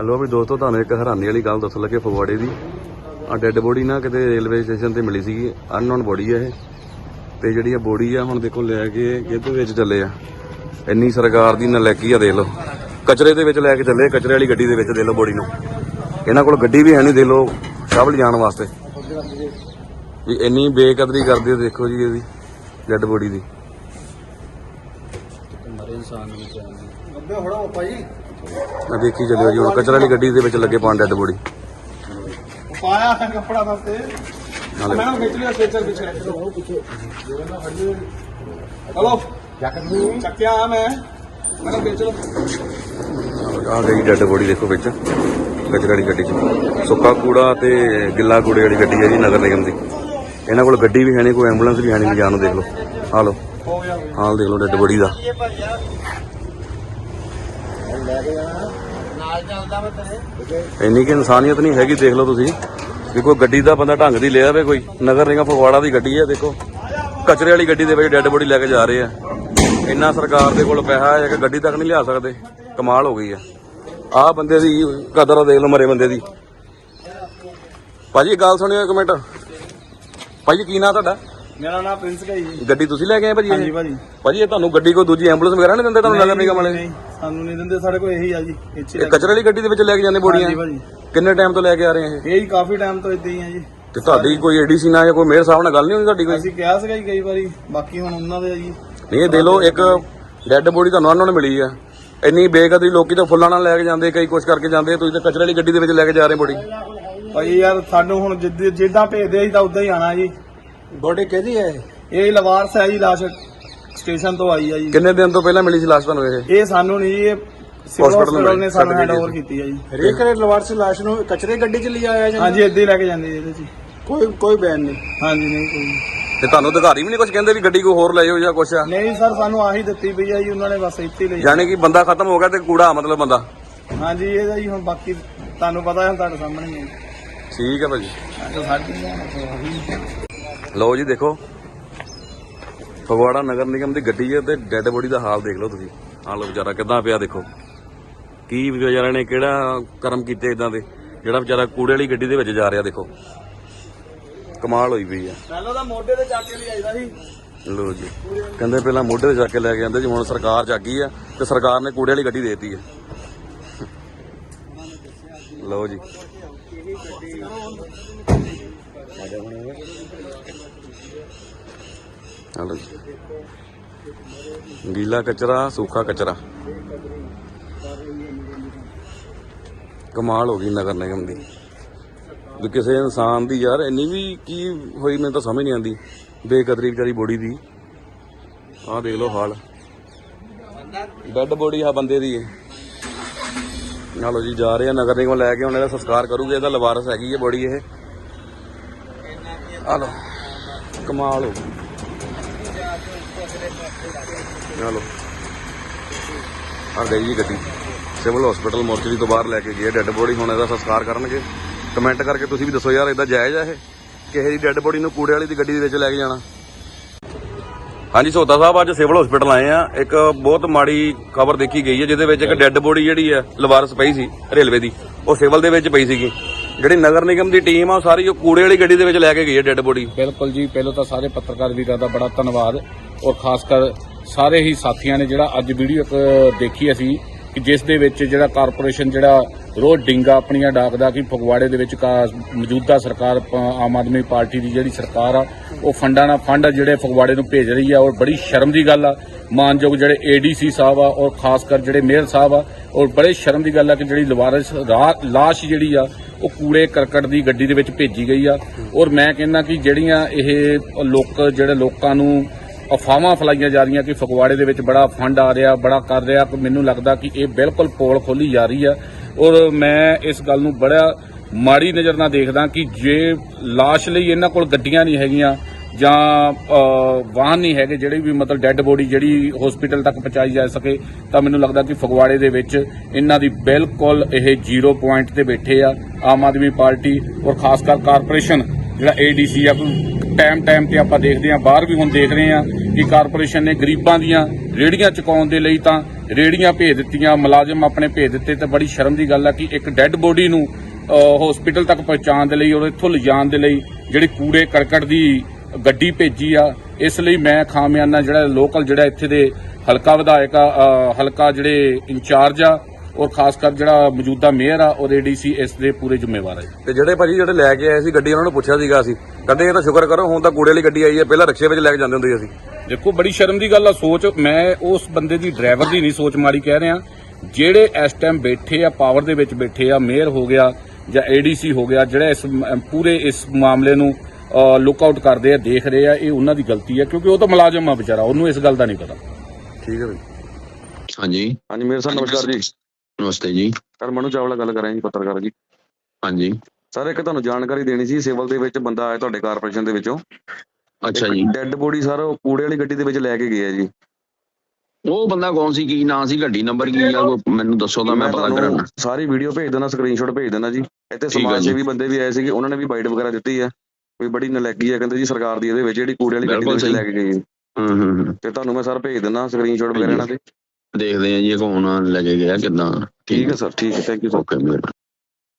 Hello ਵੀ ਦੋਸਤੋ ਤੁਹਾਨੂੰ ਇੱਕ ਹੈਰਾਨੀ ਵਾਲੀ ਗੱਲ ਦੱਸਣ ਲੱਗੇ ਫਗਵਾੜੇ ਦੀ। ਆ ਡੈੱਡ ਬੋਡੀ ਨਾ ਕਿਤੇ ਰੇਲਵੇ ਸਟੇਸ਼ਨ ਤੇ ਮਿਲੀ ਸੀਗੀ। ਅਨਨੋਨ ਬੋਡੀ ਆ ਇਹ। ਤੇ ਜਿਹੜੀ ਆ ਬੋਡੀ ਆ ਹੁਣ ਦੇਖੋ ਲੈ ਕੇ ਕਿਹਦੇ ਵਿੱਚ ਚੱਲੇ ਆ। ਇੰਨੀ ਸਰਕਾਰ ਦੀ ਨਲਾਇਕੀ ਆ ਦੇਖ ਲਓ। ਕਚਰੇ ਦੇ ਵਿੱਚ ਲੈ ਕੇ ਚੱਲੇ ਕਚਰੇ ਵਾਲੀ ਗੱਡੀ ਦੇ ਵਿੱਚ ਦੇ ਲਓ ਬੋਡੀ ਨੂੰ। ਇਹਨਾਂ ਕੋਲ ਗੱਡੀ ਵੀ ਹੈ ਨਹੀਂ ਦੇ ਲਓ ਸਭ ਲਿਜਾਣ ਵਾਸਤੇ। ਵੀ ਇੰਨੀ ਬੇਕਦਰੀ ਕਰਦੇ ਹੋ ਦੇਖੋ ਜੀ ਇਹਦੀ ਡੈੱਡ ਬੋਡੀ ਦੀ। ਮਰੇ ਇਨਸਾਨ ਨੂੰ ਚਾਹੀਦੀ ਅੱਗੇ ਹੋੜਾ ਪਾਪਾ ਜੀ ਆ ਦੇਖੀ ਚੱਲਿਓ ਜੀ ਹੁਣ ਕਚਰੇ ਵਾਲੀ ਗੱਡੀ ਦੇ ਵਿੱਚ ਲੱਗੇ ਪਾਉਣ ਡੈੱਡ ਬੋਡੀ। ਪਾਇਆ ਹੈ ਕੱਪੜਾ ਦੱਸਤੇ ਨਾਲੇ ਮੈਡਮ ਖਿੱਚ ਲਿਆ ਪਿੱਛੇ। ਰੱਖੋ ਹਲੋ ਚੱਕਿਆ ਆ ਮੈਂ। ਖਿੱਚ ਲਓ। ਆ ਗਈ ਡੈੱਡ ਬੋਡੀ ਦੇਖੋ ਵਿੱਚ ਕਚਰੇ ਵਾਲੀ ਗੱਡੀ 'ਚ। ਸੁੱਕਾ ਕੂੜਾ ਤੇ ਗਿੱਲਾ ਕੂੜੇ ਵਾਲੀ ਗੱਡੀ ਹੈ ਜੀ ਨਗਰ ਨਿਗਮ ਦੀ। ਇਹਨਾਂ ਕੋਲ ਗੱਡੀ ਵੀ ਹੈ ਨਹੀਂ ਕੋਈ ਐਂਬੂਲੈਂਸ ਵੀ ਹੈ ਨਹੀਂ ਜਾਣ ਨੂੰ ਦੇਖ ਲਓ। ਆ ਲਓ। ਹੋ ਗਿਆ। ਹਾਲ ਦੇਖ ਲਓ ਡੈੱਡ ਬੋਡੀ ਦਾ। ਨਾਲ ਚੱਲਦਾ ਮੈਂ ਤੇਰੇ। ਇੰਨੀ ਕਿ ਇਨਸਾਨੀਅਤ ਨਹੀਂ ਹੈਗੀ ਦੇਖ ਲਓ ਤੁਸੀਂ। ਵੀ ਕੋਈ ਗੱਡੀ ਦਾ ਬੰਦਾ ਢੰਗ ਦੀ ਲਿਆ ਵੇ ਕੋਈ। ਨਗਰ ਨਿਗਮ ਫਗਵਾੜਾ ਦੀ ਗੱਡੀ ਹੈ ਦੇਖੋ। ਕਚਰੇ ਵਾਲੀ ਗੱਡੀ ਦੇ ਵਿੱਚ ਡੈੱਡ ਬੋਡੀ ਲੈ ਕੇ ਜਾ ਰਹੇ ਆ। ਇੰਨਾ ਸਰਕਾਰ ਦੇ ਕੋਲ ਪੈਸਾ ਹੈ ਕਿ ਗੱਡੀ ਤੱਕ ਨਹੀਂ ਲਿਆ ਸਕਦੇ। ਕਮਾਲ ਹੋ ਗਈ ਆ। ਆਹ ਬੰਦੇ ਦੀ ਕਦਰ ਦੇਖ ਲਓ ਮਰੇ ਬੰਦੇ ਦੀ। ਭਾਜੀ ਗੱਲ ਸੁਣਿਓ ਇੱਕ ਮਿੰਟ। ਭਾਜੀ ਕੀ ਨਾਂ ਤੁਹਾਡਾ? ਮੇਰਾ ਨਾਮ ਪ੍ਰਿੰਸ ਹੈ ਜੀ। ਗੱਡੀ ਤੁਸੀਂ ਲੈ ਕੇ ਆਏ ਭਾਜੀ ਹਾਂਜੀ? ਭਾਜੀ। ਭਾਜੀ ਇਹ ਤੁਹਾਨੂੰ ਗੱਡੀ ਕੋਈ ਦੂਜੀ ਐਂਬੂਲੈਂਸ ਵਗੈਰਾ ਨਹੀਂ ਦਿੰਦੇ ਤੁਹਾਨੂੰ ਨਗਰ ਨਿਗਮ ਵਾਲੇ ਨਹੀਂ ਸਾਨੂੰ ਨਹੀਂ ਦਿੰਦੇ ਸਾਡੇ ਕੋਲ ਇਹੀ ਆ ਜੀ ਇੱਥੇ ਇਹ ਕਚਰੇ ਵਾਲੀ ਗੱਡੀ ਦੇ ਵਿੱਚ ਲੈ ਕੇ ਜਾਂਦੇ ਬੋਡੀਆਂ ਹਾਂਜੀ ਭਾਜੀ। ਕਿੰਨੇ ਟਾਈਮ ਤੋਂ ਲੈ ਕੇ ਆ ਰਹੇ ਆ ਇਹ? ਇਹ ਹੀ ਕਾਫੀ ਟਾਈਮ ਤੋਂ ਇਦਾਂ ਹੀ ਆ ਜੀ। ਤੇ ਤੁਹਾਡੀ ਕੋਈ ਏਡੀਸੀ ਨਾਲ ਜਾਂ ਕੋਈ ਮੇਅਰ ਸਾਹਿਬ ਨਾਲ ਗੱਲ ਨਹੀਂ ਹੋਈ ਤੁਹਾਡੀ ਕੋਈ? ਅਸੀਂ ਕਿਹਾ ਸੀਗਾ ਜੀ ਕਈ ਵਾਰੀ ਬਾਕੀ ਹੁਣ ਉਹਨਾਂ ਦੇ ਆ ਜੀ। ਨਹੀਂ ਇਹ ਦੇ ਲੋ ਇੱਕ ਡੈੱਡ ਬੋਡੀ ਤੁਹਾਨੂੰ ਉਹਨਾਂ ਨੂੰ ਮਿਲੀ ਆ। ਇੰਨੀ ਬੇਕਦਰੀ ਲੋਕੀ ਤਾਂ ਫੁੱਲਾਂ ਨਾਲ ਲੈ ਕੇ ਜਾਂਦੇ ਕਈ ਕੁਛ ਕਰਕੇ ਜਾਂਦੇ ਤੁਸੀਂ ਤਾਂ ਕਚਰੇ ਵਾਲੀ ਗੱਡੀ ਦੇ ਵਿੱਚ ਲੈ ਕੇ ਜਾ ਰਹੇ ਬੋਡੀ ਭਾਈ ਯਾਰ ਸਾਨੂੰ ਹੁਣ ਜਿੱਦ- ਜਿੱਦਾਂ ਭੇਜਦੇ ਅਸੀਂ ਤਾਂ ਉਦਾਂ ਹੀ ਆਣਾ ਜੀ। ਬੋਡੀ ਕਿਹਦੀ ਹੈ ਇਹ? ਲਵਾਰਸ ਹੈ ਜੀ ਲਾਸ਼ ਸਟੇਸ਼ਨ ਤੋਂ ਆਈ ਆ ਜੀ। ਕਿੰਨੇ ਦਿਨ ਤੋਂ ਪਹਿਲਾਂ ਮਿਲੀ ਸੀ ਲਾਸ਼ ਤੁਹਾਨੂੰ ਇਹ? ਇਹ ਸਾਨੂੰ ਨਹੀਂ ਇਹ ਸਿਵਲ Hospital ਹਸਪੀਟਲ ਨੇ ਸਾਨੂੰ ਛੱਡ ਹੈਂਡ ਗਈ ਓਵਰ ਜੀ। ਕੀਤੀ ਆ ਜੀ। ਹਰੇਕ ਲਵਾਰਸ ਲਾਸ਼ ਨੂੰ ਕਚਰੇ ਗੱਡੀ 'ਚ ਲਿਆਇਆ ਜਾਂਦਾ? ਹਾਂਜੀ ਹੀ ਲੈ ਕੇ ਜਾਂਦੇ ਜੀ ਇਹਦੇ ਚ ਕੋਈ ਕੋਈ ਬੈਨ ਨਹੀਂ। ਹਾਂਜੀ ਨਹੀਂ ਕੋਈ। ਤੇ ਤੁਹਾਨੂੰ ਅਧਿਕਾਰੀ ਵੀ ਨਹੀਂ ਕੁਝ ਕਹਿੰਦੇ ਵੀ ਗੱਡੀ ਕੋਈ ਹੋਰ ਲੈ ਜਾਓ ਜਾਂ ਕੁਛ ਆ? ਨਹੀਂ ਸਰ ਸਾਨੂੰ ਆਹੀ ਦਿੱਤੀ ਪਈ ਆ ਜੀ ਉਹਨਾਂ ਨੇ ਬਸ ਇੱਥੇ ਹੀ ਲਈ। ਯਾਨੀ ਕਿ ਬੰਦਾ ਖਤਮ ਹੋ ਗਿਆ ਤੇ ਕੂੜਾ ਮਤਲਬ ਬੰਦਾ। ਹਾਂਜੀ ਇਹਦਾ ਜੀ ਹੁਣ ਬਾਕੀ ਤੁਹਾਨੂੰ ਪਤਾ ਹੈ ਹੁਣ ਤੁਹਾਡੇ ਸਾਹਮਣੇ ਹੀ ਹੈ। ਠੀਕ ਹੈ ਭਾਜੀ। ਸਾਡੀ ਲਓ ਜੀ ਦੇਖੋ। ਫਗਵਾੜਾ ਨਗਰ ਨਿਗਮ ਦੀ ਗੱਡੀ ਹੈ ਤੇ ਡੈੱਡ ਬੋਡੀ ਦਾ ਹਾਲ ਦੇਖ ਲਓ ਤੁਸੀਂ। ਆਹ ਲਓ ਵਿਚਾਰਾ ਕਿੱਦਾਂ ਪਿਆ ਦੇਖੋ। ਕੀ ਵਿਚਾਰਿਆਂ ਨੇ ਕਿਹੜਾ ਕਰਮ ਕੀਤੇ ਇਦਾਂ ਦੇ? ਜਿਹੜਾ ਵਿਚਾਰਾ ਕੂੜੇ ਵਾਲੀ ਗੱਡੀ ਦੇ ਵਿੱਚ ਜਾ ਰਿਹਾ ਦੇਖੋ। ਕਮਾਲ ਹੋਈ ਪਈ ਆ। ਪਹਿਲਾਂ ਤਾਂ ਮੋਢੇ ਤੇ ਚੱਕ ਕੇ ਲਿਆਈਦਾ ਸੀ। ਲੋ ਜੀ। ਕਹਿੰਦੇ ਪਹਿਲਾਂ ਮੋਢੇ ਤੇ ਜਾ ਕੇ ਲੈ ਕੇ ਜਾਂਦੇ ਜੀ ਹੁਣ ਸਰਕਾਰ ਜਾਗੀ ਆ ਤੇ ਸਰਕਾਰ ਨੇ ਕੂੜੇ ਵਾਲੀ ਗੱਡੀ ਦੇਤੀ ਹੈ ਲਓ ਜੀ। ਹਲੋ ਜੀ। ਗੀਲਾ ਕਚਰਾ, ਸੂਖਾ ਕਚਰਾ। ਕਮਾਲ ਹੋ ਗਈ ਨਗਰ ਨਿਗਮ ਦੀ। ਵੀ ਕਿਸੇ ਇਨਸਾਨ ਦੀ ਯਾਰ ਇੰਨੀ ਵੀ ਕੀ ਹੋਈ ਮੈਨੂੰ ਤਾਂ ਸਮਝ ਨਹੀਂ ਆਉਂਦੀ। ਬੇਕਦਰੀ ਵਿਚਾਰੀ ਬੋਡੀ ਦੀ। ਆਹ ਦੇਖ ਲਓ ਹਾਲ। ਡੈੱਡ ਬੋਡੀ ਆ ਬੰਦੇ ਦੀ ਹੈ ਨਾਲੋ ਜੀ, ਜਾ ਰਹੇ ਆ ਨਗਰ ਨਿਗਮ ਲੈ ਕੇ, ਹੁਣ ਇਹਦਾ ਸੰਸਕਾਰ ਕਰੂਗੇ, ਇਹਦਾ ਲਵਾਰਸ ਹੈਗੀ ਹੈ ਬੋਡੀ ਇਹ। ਆ ਲੋ ਕਮਾਲ ਹੋ ਗਈ। ਚਲੋ ਆ ਗਈ ਜੀ ਗੱਡੀ। ਸਿਵਲ ਹਸਪੀਟਲ ਮੋਰਚਰੀ ਤੋਂ ਬਾਹਰ ਲੈ ਕੇ ਗਏ ਡੈੱਡ ਬੋਡੀ, ਹੁਣ ਇਹਦਾ ਸੰਸਕਾਰ ਕਰਨਗੇ। ਕਮੈਂਟ ਕਰਕੇ ਤੁਸੀਂ ਵੀ ਦੱਸੋ ਯਾਰ ਇਦਾਂ ਜਾਇਜ਼ ਹੈ ਇਹ? ਕਿਸੇ ਦੀ ਡੈੱਡ ਬੋਡੀ ਨੂੰ ਕੂੜੇ ਵਾਲੀ ਦੀ ਗੱਡੀ ਦੇ ਵਿੱਚ ਲੈ ਕੇ ਜਾਣਾ। ਹਾਂਜੀ ਸੋਤਾ ਸਾਹਿਬ ਅੱਜ ਸਿਵਲ ਹਸਪੀਟਲ ਆਏ ਆ। ਇੱਕ ਬਹੁਤ ਮਾੜੀ ਖਬਰ ਦੇਖੀ ਗਈ ਹੈ ਜਿਹਦੇ ਵਿੱਚ ਇੱਕ ਡੈੱਡ ਬੋਡੀ ਜਿਹੜੀ ਹੈ ਲਵਾਰਸ ਪਈ ਸੀ ਰੇਲਵੇ ਦੀ। ਉਹ ਸਿਵਲ ਦੇ ਵਿੱਚ ਪਈ ਸੀਗੀ। ਜਿਹੜੀ ਨਗਰ ਨਿਗਮ ਦੀ ਟੀਮ ਆ ਸਾਰੀ ਉਹ ਕੂੜੇ ਵਾਲੀ ਗੱਡੀ ਦੇ ਵਿੱਚ ਲੈ ਕੇ ਗਈ ਹੈ ਡੈੱਡ ਬੋਡੀ। ਬਿਲਕੁਲ ਜੀ ਪਹਿਲਾਂ ਤਾਂ ਸਾਰੇ ਪੱਤਰਕਾਰ ਵੀਰਾਂ ਦਾ ਬੜਾ ਧੰਨਵਾਦ। ਔਰ ਖਾਸ ਕਰ ਸਾਰੇ ਹੀ ਸਾਥੀਆਂ ਨੇ ਜਿਹੜਾ ਅੱਜ ਵੀਡੀਓ ਇੱਕ ਦੇਖੀ ਅਸੀਂ ਕਿ ਜਿਸ ਦੇ ਵਿੱਚ ਜਿਹੜਾ ਕਾਰਪੋਰੇਸ਼ਨ ਜਿਹੜਾ ਰੋਜ਼ ਡਿੰਗਾ ਆਪਣੀਆਂ ਡਾਕਦਾ ਕਿ ਫਗਵਾੜੇ ਦੇ ਵਿੱਚ ਕਾ- ਮੌਜੂਦਾ ਸਰਕਾਰ ਆਮ ਆਦਮੀ ਪਾਰਟੀ ਦੀ ਜਿਹੜੀ ਸਰਕਾਰ ਆ, ਉਹ ਫੰਡਾਂ ਨਾਲ ਫੰਡ ਜਿਹੜੇ ਫਗਵਾੜੇ ਨੂੰ ਭੇਜ ਰਹੀ ਆ ਔਰ ਬੜੀ ਸ਼ਰਮ ਦੀ ਗੱਲ ਆ। ਮਾਨਯੋਗ ਜਿਹੜੇ ਏਡੀਸੀ ਸਾਹਿਬ ਆ ਔਰ ਖਾਸ ਕਰ ਜਿਹੜੇ ਮੇਅਰ ਸਾਹਿਬ ਆ ਔਰ ਬੜੇ ਸ਼ਰਮ ਦੀ ਗੱਲ ਆ ਕਿ ਜਿਹੜੀ ਲਵਾਰਸ ਰਾ- ਲਾਸ਼ ਜਿਹੜੀ ਆ, ਉਹ ਕੂੜੇ ਕਰਕਟ ਦੀ ਗੱਡੀ ਦੇ ਵਿੱਚ ਭੇਜੀ ਗਈ ਆ। ਔਰ ਮੈਂ ਕਹਿੰਦਾ ਕਿ ਜਿਹੜੀਆਂ ਇਹ ਲੋਕ, ਜਿਹੜੇ ਲੋਕਾਂ ਨੂੰ ਅਫਵਾਹਾਂ ਫਲਾਈਆਂ ਜਾ ਰਹੀਆਂ ਕਿ ਫਗਵਾੜੇ ਦੇ ਵਿੱਚ ਬੜਾ ਫੰਡ ਆ ਰਿਹਾ, ਬੜਾ ਕਰ ਰਿਹਾ। ਕਿ ਮੈਨੂੰ ਲੱਗਦਾ ਕਿ ਇਹ ਬਿਲਕੁਲ ਪੋਲ ਖੋਲੀ ਜਾ ਰਹੀ ਆ। ਔਰ ਮੈਂ ਇਸ ਗੱਲ ਨੂੰ ਬੜਾ ਮਾੜੀ ਨਜ਼ਰ ਨਾਲ ਦੇਖਦਾ ਕਿ ਜੇ ਲਾਸ਼ ਲਈ ਇਹਨਾਂ ਕੋਲ ਗੱਡੀਆਂ ਨਹੀਂ ਹੈਗੀਆਂ ਜਾਂ ਵਾਹਨ ਨਹੀਂ ਹੈਗੇ, ਜਿਹੜੇ ਵੀ ਮਤਲਬ ਡੈੱਡ ਬੋਡੀ ਜਿਹੜੀ ਹਸਪੀਟਲ ਤੱਕ ਪਹੁੰਚਾਈ ਜਾ ਸਕੇ, ਤਾਂ ਮੈਨੂੰ ਲੱਗਦਾ ਕਿ ਫਗਵਾੜੇ ਦੇ ਵਿੱਚ ਇਹਨਾਂ ਦੀ ਬਿਲਕੁਲ ਇਹ ਜ਼ੀਰੋ ਪੁਆਇੰਟ ਤੇ ਬੈਠੇ ਆ ਆਮ ਆਦਮੀ ਪਾਰਟੀ ਔਰ ਖਾਸ ਕਰ ਕਾਰਪੋਰੇਸ਼ਨ, ਜਿਹੜਾ ਏਡੀਸੀ ਆ ਟਾਈਮ ਟਾਈਮ ਤੇ ਆਪਾਂ ਦੇਖਦੇ ਆ ਬਾਹਰ ਵੀ ਹੁਣ ਦੇਖ ਰਹੇ ਆ ਕਿ ਕਾਰਪੋਰੇਸ਼ਨ ਨੇ ਗਰੀਬਾਂ ਦੀਆਂ ਰੇੜੀਆਂ ਚੁਕਾਉਣ ਦੇ ਲਈ ਤਾਂ ਰੇੜੀਆਂ ਭੇਜ ਦਿੱਤੀਆਂ, ਮੁਲਾਜ਼ਮ ਆਪਣੇ ਭੇਜ ਦਿੱਤੇ, ਤੇ ਬੜੀ ਸ਼ਰਮ ਦੀ ਗੱਲ ਆ ਕਿ ਇੱਕ ਡੈੱਡ ਬੋਡੀ ਨੂੰ ਹਸਪੀਟਲ ਤੱਕ ਪਹੁੰਚਾਉਣ ਦੇ ਲਈ ਔਰ ਇੱਥੋਂ ਲਿਜਾਣ ਦੇ ਲਈ ਜਿਹੜੀ ਕੂੜੇ ਕਰਕਟ ਦੀ ਗੱਡੀ ਭੇਜੀ ਆ, ਇਸ ਲਈ ਮੈਂ ਖਾਮਿਆਨਾ ਜਿਹੜਾ ਲੋਕਲ ਜਿਹੜਾ ਇੱਥੇ ਦੇ ਹਲਕਾ ਵਿਧਾਇਕ ਆ ਹਲਕਾ ਜਿਹੜੇ ਇੰਚਾਰਜ ਆ ਔਰ ਖਾਸ ਕਰ ਜਿਹੜਾ ਮੌਜੂਦਾ ਮੇਅਰ ਆ ਔਰ ਏਡੀਸੀ ਇਸ ਦੇ ਪੂਰੇ ਜ਼ਿੰਮੇਵਾਰ ਜੀ। ਤੇ ਜਿਹੜੇ ਭਾਜੀ ਜਿਹੜੇ ਲੈ ਕੇ ਆਏ ਸੀ ਗੱਡੀ ਉਹਨਾਂ ਨੂੰ ਪੁੱਛਿਆ ਸੀਗਾ ਅਸੀਂ। ਕਹਿੰਦੇ ਇਹ ਤਾਂ ਸ਼ੁਕਰ ਕਰੋ ਹੁਣ ਤਾਂ ਕੂੜੇ ਵਾਲੀ ਗੱਡੀ ਆਈ ਹੈ ਪਹਿਲਾਂ ਰਿਕਸ਼ੇ ਵਿੱਚ ਲੈ ਕੇ ਜਾਂਦੇ ਹੁੰਦੇ ਸੀ ਅਸੀਂ। ਦੇਖੋ ਬੜੀ ਸ਼ਰਮ ਦੀ ਗੱਲ ਆ ਸੋਚ। ਮੈਂ ਉਸ ਬੰਦੇ ਦੀ ਡਰਾਈਵਰ ਦੀ ਨਹੀਂ ਸੋਚ ਮਾੜੀ ਕਹਿ ਰਿਹਾ। ਜਿਹੜੇ ਇਸ ਟਾਈਮ ਬੈਠੇ ਆ ਪਾਵਰ ਦੇ ਵਿੱਚ ਬੈਠੇ ਆ ਮੇਅਰ ਹੋ ਗਿਆ ਜਾਂ ਏਡੀਸੀ ਹੋ ਗਿਆ ਜਿਹੜਾ ਇਸ ਪੂਰੇ ਇਸ ਮਾਮਲੇ ਨੂੰ ਲੁੱਕ ਆਊਟ ਕਰਦੇ ਆ ਦੇਖ ਰਹੇ ਆ ਇਹ ਉਹਨਾਂ ਦੀ ਗਲਤੀ ਆ ਕਿਉਂਕਿ ਉਹ ਤਾਂ ਮੁਲਾਜ਼ਮ ਆ ਵਿਚਾਰਾ ਉਹਨੂੰ ਇਸ ਗੱਲ ਦਾ ਨਹੀਂ ਪਤਾ। ਠੀਕ ਹੈ ਭਾਈ ਹਾਂਜੀ। ਹਾਂਜੀ ਮੇਰੇ ਸਾਹਿਬ ਨਮਸਕਾਰ ਜੀ। ਨਮਸਤੇ ਜੀ। ਸਰ ਮਨੂ ਚਾਵਲਾ ਗੱਲ ਕਰ ਰਹੇ ਜੀ ਪੱਤਰਕਾਰ ਜੀ। ਹਾਂਜੀ। ਸਰ ਇੱਕ ਤੁਹਾਨੂੰ ਜਾਣਕਾਰੀ ਦੇਣੀ ਸੀ ਸਿਵਲ ਦੇ ਵਿੱਚ ਬੰਦਾ ਆਇਆ ਤੁਹਾਡੇ ਕਾਰਪੋਰੇਸ਼ਨ ਦੇ ਵਿੱਚੋਂ। ਅੱਛਾ ਜੀ। ਡੈੱਡ ਬੋਡੀ ਸਰ ਉਹ ਕੂੜੇ ਵਾਲੀ ਗੱਡੀ ਦੇ ਵਿੱਚ ਲੈ ਕੇ ਗਏ ਆ ਜੀ। ਉਹ ਬੰਦਾ ਕੌਣ ਸੀ ਕੀ ਨਾਂ ਸੀ ਗੱਡੀ ਨੰਬਰ ਕੀ ਆ ਮੈਨੂੰ ਦੱਸੋ ਤਾਂ ਮੈਂ ਪਤਾ ਕਰਾਂ ਸਾਰੀ ਵੀਡੀਓ ਭੇਜ ਦੇਣਾ ਸਕਰੀਨਸ਼ਾਟ ਭੇਜ ਦੇਣਾ ਜੀ। ਇੱਥੇ ਸਮਾਜ। ਸੇਵੀ ਬੰਦੇ ਵੀ ਆਏ ਸੀਗੇ ਉਹਨਾਂ ਨੇ ਵੀ ਬਾਈਟ ਵਗੈਰਾ ਦਿੱਤੀ ਹੈ ਕੋਈ ਬੜੀ ਨਲੈਕੀ ਹੈ ਕਹਿੰਦੇ ਜੀ ਸਰਕਾਰ ਦੀ ਇਹਦੇ ਵਿੱਚ ਜਿਹੜੀ ਕੂੜੇ ਵਾਲੀ ਗੱਡੀ ਦੇ ਵਿੱਚ। ਲੈ ਕੇ ਗਈ। ਹੈ। ਹੂੰ। ਤੇ ਤੁਹਾਨੂੰ ਮੈਂ ਸਰ ਭੇਜ ਦਿੰਦਾ ਸਕਰੀਨਸ਼ਾਟ ਵਗੈਰਾ ਇਹਨਾਂ ਦੇ ਦੇਖਦੇ ਆ ਜੀ ਇਹ ਕੌਣ ਲੈ ਕੇ ਗਿਆ ਕਿਦਾਂ ਠੀਕ ਹੈ ਸਰ ਠੀਕ ਹੈ ਥੈਂਕ ਯੂ ਸਰ ਓਕੇ